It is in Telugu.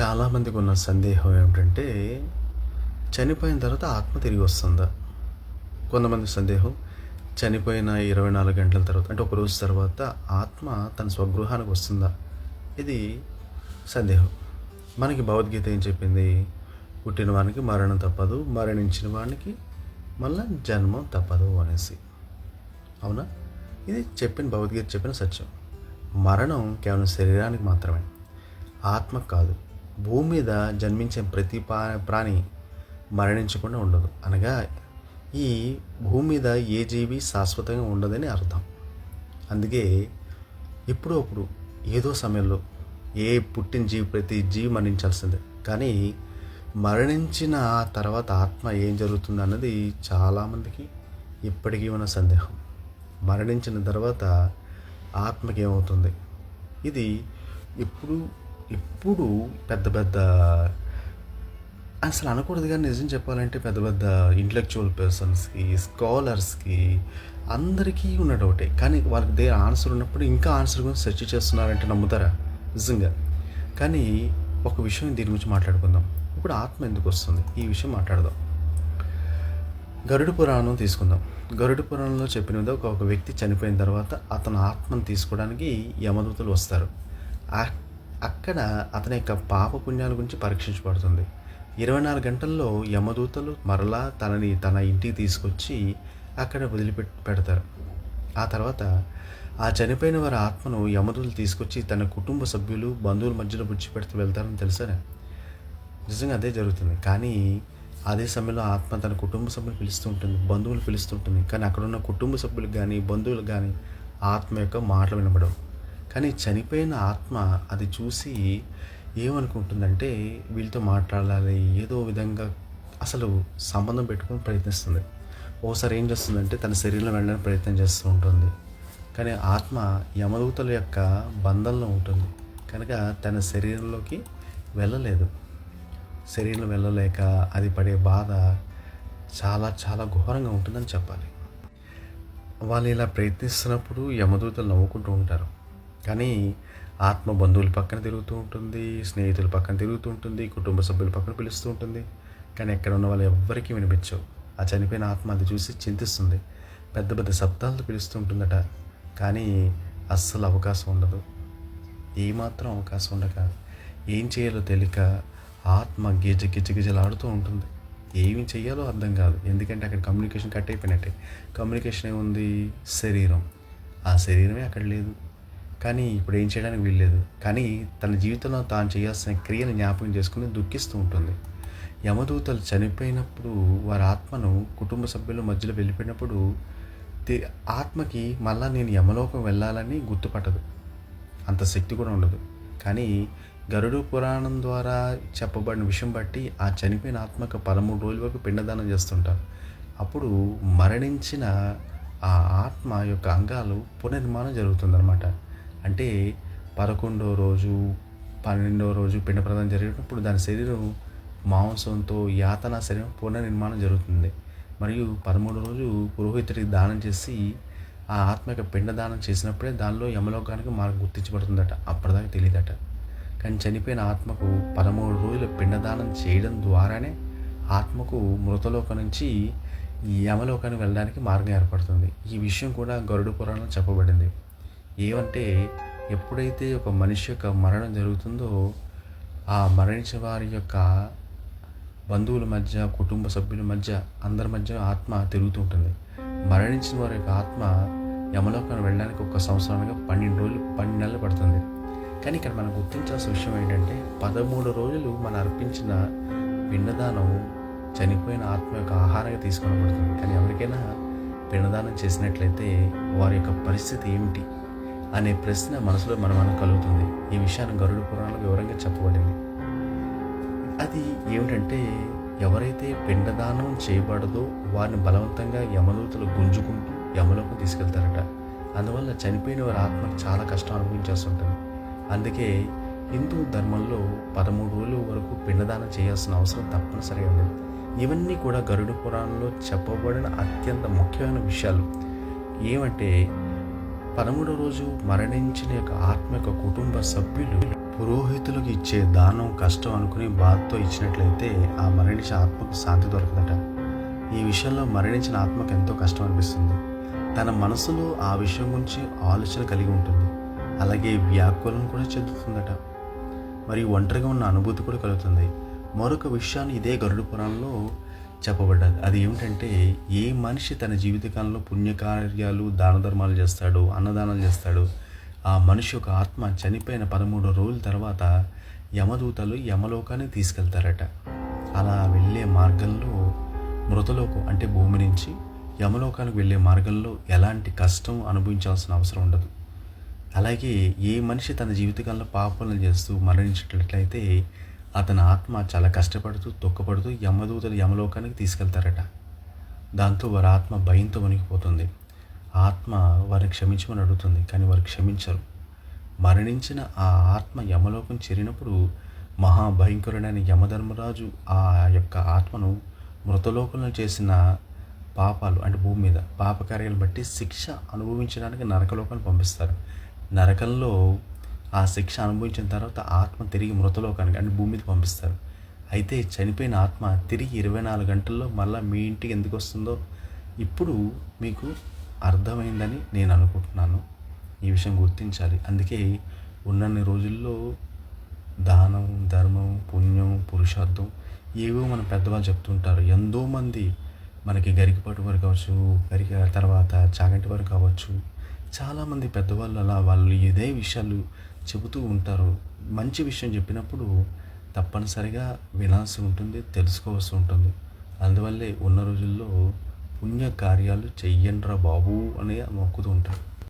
చాలామందికి ఉన్న సందేహం ఏమిటంటే చనిపోయిన తర్వాత ఆత్మ తిరిగి వస్తుందా? కొంతమంది సందేహం చనిపోయిన ఇరవై నాలుగు గంటల తర్వాత అంటే ఒక రోజు తర్వాత ఆత్మ తన స్వగృహానికి వస్తుందా? ఇది సందేహం. మనకి భగవద్గీత ఏం చెప్పింది? పుట్టిన వానికి మరణం తప్పదు మరణించిన వానికి మళ్ళా జన్మం తప్పదు అనేసి. అవునా? ఇది చెప్పిన భగవద్గీత చెప్పిన సత్యం. మరణం కేవలం శరీరానికి మాత్రమే ఆత్మ కాదు. భూమి మీద జన్మించే ప్రతి పా ప్రాణి మరణించకుండా ఉండదు. అనగా ఈ భూమి మీద ఏ జీవి శాశ్వతంగా ఉండదని అర్థం. అందుకే ఎప్పుడో అప్పుడు ఏదో సమయంలో ఏ పుట్టిన జీవి ప్రతి జీవి మరణించాల్సిందే. కానీ మరణించిన తర్వాత ఆత్మ ఏం జరుగుతుంది అన్నది చాలామందికి ఇప్పటికీ ఉన్న సందేహం. మరణించిన తర్వాత ఆత్మకి ఏమవుతుంది ఇది ఇప్పుడు ఇప్పుడు పెద్ద పెద్ద అసలు అనకూడదు కానీ నిజం చెప్పాలంటే పెద్ద పెద్ద ఇంటలెక్చువల్ పర్సన్స్కి స్కాలర్స్కి అందరికీ ఉన్న డౌటే కానీ వాళ్ళకి దే ఆన్సర్ ఉన్నప్పుడు ఇంకా ఆన్సర్ గురించి సెర్చ్ చేస్తున్నారంటే నమ్ముతారా? నిజంగా. కానీ ఒక విషయం దీని గురించి మాట్లాడుకుందాం. ఇప్పుడు ఆత్మ ఎందుకు వస్తుంది? ఈ విషయం మాట్లాడదాం. గరుడు పురాణం తీసుకుందాం. గరుడు పురాణంలో చెప్పిన ఒక వ్యక్తి చనిపోయిన తర్వాత అతను ఆత్మను తీసుకోవడానికి యమదూతలు వస్తారు. ఆ- అక్కడ అతని యొక్క పాప పుణ్యాల గురించి పరీక్షించబడుతుంది. ఇరవై నాలుగు గంటల్లో యమదూతలు మరలా తనని తన ఇంటికి తీసుకొచ్చి అక్కడ వదిలిపెట్ పెడతారు. ఆ తర్వాత ఆ చనిపోయిన వారి ఆత్మను యమదూతలు తీసుకొచ్చి తన కుటుంబ సభ్యులు బంధువుల మధ్యలో బుచ్చిపెడుతూ వెళ్తారని తెలుసానే? నిజంగా అదే జరుగుతుంది. కానీ అదే సమయంలో ఆత్మ తన కుటుంబ సభ్యులు పిలుస్తూ ఉంటుంది బంధువులు పిలుస్తుంటుంది కానీ అక్కడ ఉన్న కుటుంబ సభ్యులకు కానీ బంధువులకు కానీ ఆత్మ యొక్క మాటలు వినబడవు. కానీ చనిపోయిన ఆత్మ అది చూసి ఏమనుకుంటుందంటే వీళ్ళతో మాట్లాడాలి ఏదో విధంగా అసలు సంబంధం పెట్టుకుని ప్రయత్నిస్తుంది. ఓసారి ఏం చేస్తుందంటే తన శరీరంలో వెళ్ళడానికి ప్రయత్నం చేస్తూ ఉంటుంది. కానీ ఆత్మ యమదూతల యొక్క బంధంలో ఉంటుంది. కనుక తన శరీరంలోకి వెళ్ళలేదు. శరీరం వెళ్ళలేక అది పడే బాధ చాలా చాలా ఘోరంగా ఉంటుందని చెప్పాలి. వాళ్ళు ఇలా ప్రయత్నిస్తున్నప్పుడు యమదూతలు నవ్వుకుంటూ ఉంటారు. కానీ ఆత్మ బంధువుల పక్కన తిరుగుతూ ఉంటుంది స్నేహితుల పక్కన తిరుగుతూ ఉంటుంది కుటుంబ సభ్యుల పక్కన పిలుస్తూ ఉంటుంది. కానీ ఎక్కడ ఉన్న వాళ్ళు ఎవ్వరికీ వినిపించవు. ఆ చనిపోయిన ఆత్మ అది చూసి చింతిస్తుంది. పెద్ద పెద్ద శబ్దాలతో పిలుస్తూ ఉంటుందట. కానీ అస్సలు అవకాశం ఉండదు. ఏమాత్రం అవకాశం ఉండక ఏం చేయాలో తెలియక ఆత్మ గిజ గిజగిజలాడుతూ ఉంటుంది. ఏమి చేయాలో అర్థం కాదు. ఎందుకంటే అక్కడ కమ్యూనికేషన్ కట్ అయిపోయినట్టే. కమ్యూనికేషన్ ఏముంది? శరీరం. ఆ శరీరమే అక్కడ లేదు. కానీ ఇప్పుడు ఏం చేయడానికి వీల్లేదు. కానీ తన జీవితంలో తాను చేయాల్సిన క్రియను జ్ఞాపకం చేసుకుని దుఃఖిస్తూ ఉంటుంది. యమదూతలు చనిపోయినప్పుడు వారి ఆత్మను కుటుంబ సభ్యుల మధ్యలో వెళ్ళిపోయినప్పుడు ఆత్మకి మళ్ళా నేను యమలోకం వెళ్ళాలని గుర్తుపట్టదు. అంత శక్తి కూడా ఉండదు. కానీ గరుడు పురాణం ద్వారా చెప్పబడిన విషయం బట్టి ఆ చనిపోయిన ఆత్మకు పదమూడు రోజుల వరకు పిండదానం చేస్తుంటారు. అప్పుడు మరణించిన ఆ ఆత్మ యొక్క అంగాలు పునర్నిర్మాణం జరుగుతుందన్నమాట. అంటే పదకొండో రోజు పన్నెండో రోజు పిండ ప్రదానం జరిగినప్పుడు దాని శరీరం మాంసంతో యాతన శరీరం పునర్నిర్మాణం జరుగుతుంది. మరియు పదమూడు రోజు పురోహితుడికి దానం చేసి ఆ ఆత్మ యొక్క పిండ దానం చేసినప్పుడే దానిలో యమలోకానికి మార్గం గుర్తించబడుతుందట. అప్పటిదాకా తెలియదట. కానీ చనిపోయిన ఆత్మకు పదమూడు రోజులు పిండదానం చేయడం ద్వారానే ఆత్మకు మృతలోకం నుంచి ఈ యమలోకానికి వెళ్ళడానికి మార్గం ఏర్పడుతుంది. ఈ విషయం కూడా గరుడు పురాణంలో చెప్పబడింది. ఏమంటే ఎప్పుడైతే ఒక మనిషి యొక్క మరణం జరుగుతుందో ఆ మరణించిన వారి యొక్క బంధువుల మధ్య కుటుంబ సభ్యుల మధ్య అందరి మధ్య ఆత్మ తిరుగుతూ ఉంటుంది. మరణించిన వారి యొక్క ఆత్మ యమలోకాన్ని వెళ్ళడానికి ఒక సంవత్సరానికి పన్నెండు రోజులు పన్నెండు నెలలు పడుతుంది. కానీ ఇక్కడ మనం గుర్తించాల్సిన విషయం ఏంటంటే పదమూడు రోజులు మనం అర్పించిన పిండదానం చనిపోయిన ఆత్మ యొక్క ఆహారంగా తీసుకొనబడుతుంది కానీ ఎవరికైనా పిండదానం చేసినట్లయితే వారి యొక్క పరిస్థితి ఏమిటి? అనే ప్రశ్న మనసులో మన మనం కలుగుతుంది. ఈ విషయాన్ని గరుడు పురాణంలో వివరంగా చెప్పబడింది. అది ఏమిటంటే ఎవరైతే పిండదానం చేయబడదో వారిని బలవంతంగా యమదూతలు గుంజుకుంటూ యమలోకి తీసుకెళ్తారట. అందువల్ల చనిపోయిన వారి ఆత్మకు చాలా కష్టం అనుభవించాల్సి అందుకే హిందూ ధర్మంలో పదమూడు రోజుల వరకు పిండదానం చేయాల్సిన అవసరం తప్పనిసరిగా ఉంది. ఇవన్నీ కూడా గరుడు పురాణంలో చెప్పబడిన అత్యంత ముఖ్యమైన విషయాలు. ఏమంటే పదమూడో రోజు మరణించిన యొక్క ఆత్మ యొక్క కుటుంబ సభ్యులు పురోహితులకు ఇచ్చే దానం కష్టం అనుకుని బాధతో ఇచ్చినట్లయితే ఆ మరణించిన ఆత్మకు శాంతి దొరకదట. ఈ విషయంలో మరణించిన ఆత్మకు ఎంతో కష్టం అనిపిస్తుంది. తన మనసులో ఆ విషయం గురించి ఆలోచన కలిగి ఉంటుంది. అలాగే వ్యాకులం కూడా చెందుతుందట. మరియు ఒంటరిగా ఉన్న అనుభూతి కూడా కలుగుతుంది. మరొక విషయాన్ని ఇదే గరుడు పురాణంలో చెప్పబడ్డది అది ఏమిటంటే ఏ మనిషి తన జీవితకాలంలో పుణ్యకార్యాలు దాన ధర్మాలు చేస్తాడు అన్నదానాలు చేస్తాడు ఆ మనిషి యొక్క ఆత్మ చనిపోయిన పదమూడు రోజుల తర్వాత యమదూతలు యమలోకాన్ని తీసుకెళ్తారట. అలా వెళ్ళే మార్గంలో మృతలోకం అంటే భూమి నుంచి యమలోకానికి వెళ్ళే మార్గంలో ఎలాంటి కష్టం అనుభవించాల్సిన అవసరం ఉండదు. అలాగే ఏ మనిషి తన జీవితకాలంలో పాపాలను చేస్తూ మరణించినట్లయితే అతని ఆత్మ చాలా కష్టపడుతూ తొక్కపడుతూ యమదూతలు యమలోకానికి తీసుకెళ్తారట. దాంతో వారి ఆత్మ భయంతో వణికిపోతుంది. ఆత్మ వారిని క్షమించమని అడుగుతుంది కానీ వారు క్షమించరు. మరణించిన ఆ ఆత్మ యమలోకం చేరినప్పుడు మహాభయంకరుడైన యమధర్మరాజు ఆ యొక్క ఆత్మను మృతలోకంలో చేసిన పాపాలు అంటే భూమి మీద పాపకార్యాలు బట్టి శిక్ష అనుభవించడానికి నరకలోకాన్ని పంపిస్తారు. నరకంలో ఆ శిక్ష అనుభవించిన తర్వాత ఆత్మ తిరిగి మృతలోకానికి అంటే భూమి మీద పంపిస్తారు. అయితే చనిపోయిన ఆత్మ తిరిగి ఇరవై నాలుగు గంటల్లో మళ్ళీ మీ ఇంటికి ఎందుకు వస్తుందో ఇప్పుడు మీకు అర్థమైందని నేను అనుకుంటున్నాను. ఈ విషయం గుర్తించాలి. అందుకే ఉన్నన్ని రోజుల్లో దానం ధర్మం పుణ్యం పురుషార్థం ఏవో మన పెద్దవాళ్ళు చెప్తుంటారు. ఎంతోమంది మనకి గరికపాటు వారు కావచ్చు గరిక తర్వాత చాగంటి వారు కావచ్చు చాలామంది పెద్దవాళ్ళు అలా వాళ్ళు ఇదే విషయాలు చెబుతూ ఉంటారు. మంచి విషయం చెప్పినప్పుడు తప్పనిసరిగా వినాల్సి ఉంటుంది తెలుసుకోవాల్సి ఉంటుంది. అందువల్లే ఉన్న రోజుల్లో పుణ్య కార్యాలు చెయ్యండ్రా బాబు అని మొక్కుతూ ఉంటారు.